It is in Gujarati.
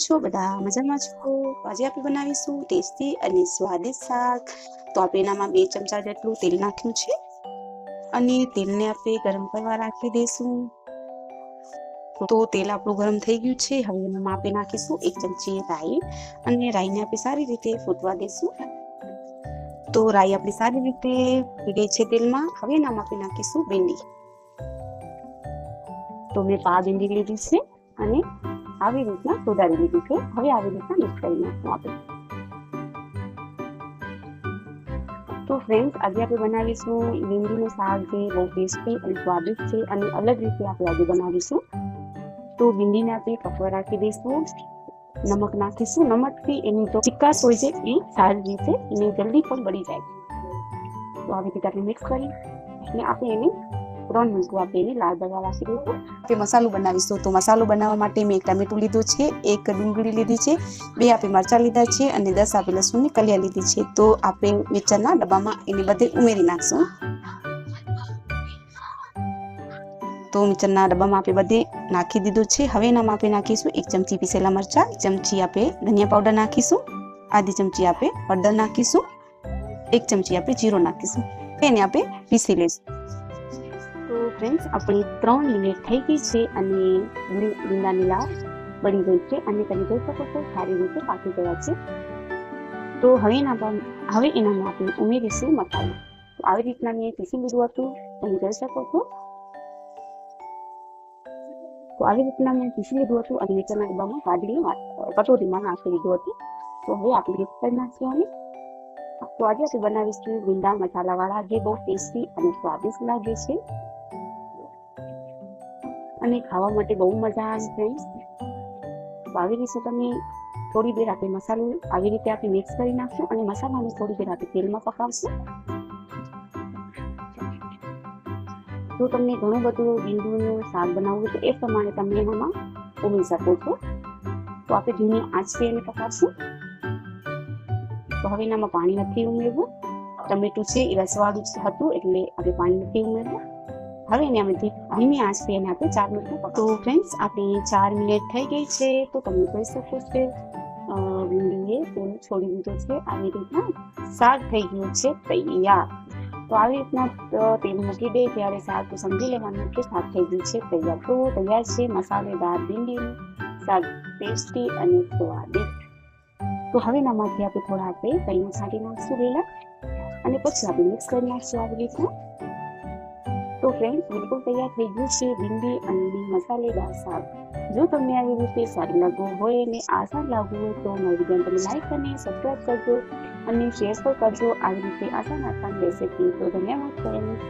છો? બધા મજામાં છો? આજે આપણે બનાવીશું ટેસ્ટી અને સ્વાદિષ્ટ શાક. તો આપણે એનામાં બે ચમચા જેટલું તેલ નાખ્યું છે. અને તેલને આપણે ગરમ કરવા રાખી દઈશું. તો તેલ આપણું ગરમ થઈ ગયું છે. હવે એમાં આપણે નાખીશું એક ચમચી રાઈ. અને રાઈને આપણે સારી રીતે ફૂટવા દઈશું. તો રાઈ આપણી સારી રીતે ગઈ છે તેલમાં. હવે એનામાં આપણે નાખીશું ભીંડી. તો મેં પા ભીંડી લીધી છે અને આવી રીતના સુધારી લીધું છે. હવે આવી રીતના મિક્સ કરી નાખવું આપણે. તો ફ્રેન્ડ્સ આજે આપણે બનાવીશું ભીંડીનું શાક જે બહુ ટેસ્ટી અને સ્વાદિષ્ટ છે અને અલગ રીતે આપણે આજે બનાવીશું. તો ભીંડીને આપણે પકવા રાખી દઈશું. નમક નાખીશું. નમકથી એની જો ચિકાસ હોય છે, એ સારી રીતે એને જલ્દી પણ બળી જાય. તો આવી રીતે આપણે મિક્સ કરી અને આપણે એને ત્રણ મિનિટ આપણે લાલ દવા વાસી આપણે મસાલો બનાવીશું. તો મસાલો બનાવવા માટે મેં એક ટામેટું લીધું છે, એક ડુંગળી લીધી છે, બે આપણે મરચાં લીધા છે અને દસ આપણે લસણની કલિયા લીધી છે. તો આપણે મિક્સરના ડબ્બામાં એને બધે ઉમેરી નાખશું. તો મિક્સરના ડબ્બામાં આપણે બધે નાખી દીધું છે. હવે એનામાં આપણે નાખીશું એક ચમચી પીસેલા મરચાં એક ચમચી આપણે ધનિયા પાવડર નાખીશું, આધી ચમચી આપણે હળદર નાખીશું, એક ચમચી આપણે જીરો નાખીશું. એને આપણે પીસી લઈશું તો ફ્રેન્ડ્સ આપણી ત્રણ મિનિટ થઈ ગઈ છે અને ગુંદાની લાવ બની ગઈ છે અને તમે જોઈ શકો છો સારી રીતે પાકી ગયા છે. તો હવે એના હવે એનામાં આપણે ઉમેરીશું મસાલો તો આવી રીતના મેં પીસી લીધું હતું. તમે જોઈ શકો છો. તો આવી રીતના મેં પીસી લીધું હતું અને નીચેના ડબ્બામાં કાઢીને કટોરીમાં નાખી દીધું હતું. તો હવે આપણે મિક્સ કરી નાખીએ અને તો આજે આપણે બનાવીશું ગુંદા મસાલાવાળા જે બહુ ટેસ્ટી અને સ્વાદિષ્ટ લાગે છે. અને ખાવા માટે બહુ મજા આવે ફ્રેન્ડ્સ આવી રીતે તમે થોડી દેર આપણે મસાલો આવી રીતે આપણે મિક્સ કરી નાખશું અને મસાલાને થોડી દેર આપણે તેલમાં પકાવશું જો તમને ઘણું બધું ભીંડુનું શાક બનાવવું તો એ પ્રમાણે તમે એનામાં ઉમેરી શકો છો. તો આપણે ધીમી આંચથી એને પકાવશું તો હવે એનામાં પાણી નથી ઉમેરવું. ટમેટું છે એ રસવાળું હતું એટલે આપણે પાણી નથી ઉમેરવું. હવે એને અમે ધીમી આંચથી એને આપણે ચાર મિનિટ તો ફ્રેન્ડ્સ આપણી ચાર મિનિટ થઈ ગઈ છે, તો તમે જોઈ શકો છો ભીંડીએ તેલ છોડી દીધો છે. આવી રીતના શાક થઈ ગયું છે, તૈયાર. તો આવી રીતના તેલ મૂકી દે, ત્યારે શાક તો સમજી લેવાનું કે શાક થઈ ગયું છે, તૈયાર. તો તૈયાર છે, મસાલેદાર ભીંડીનું શાક ટેસ્ટી અને સ્વાદિષ્ટ. તો હવે એનામાંથી આપણે થોડા આપણે તૈયાર છાંટી નાખશું લીલા અને પછી આપણે મિક્સ કરી નાખશું આવી રીતના. તો ફ્રેન્ડ્સ બિલકુલ તૈયાર થઈ ગયું છે. ભીંડી અને મસાલેદાર શાક. જો તમને આવી રીતે સારી લાગવું હોય અને આસાન લાગવું હોય તો મારી વીડિયો લાઈક અને સબસ્ક્રાઈબ કરજો અને શેર પણ કરજો. આવી રીતે આસાન આસાન રેસીપી તો ધન્યવાદ ફ્રેન્ડ્સ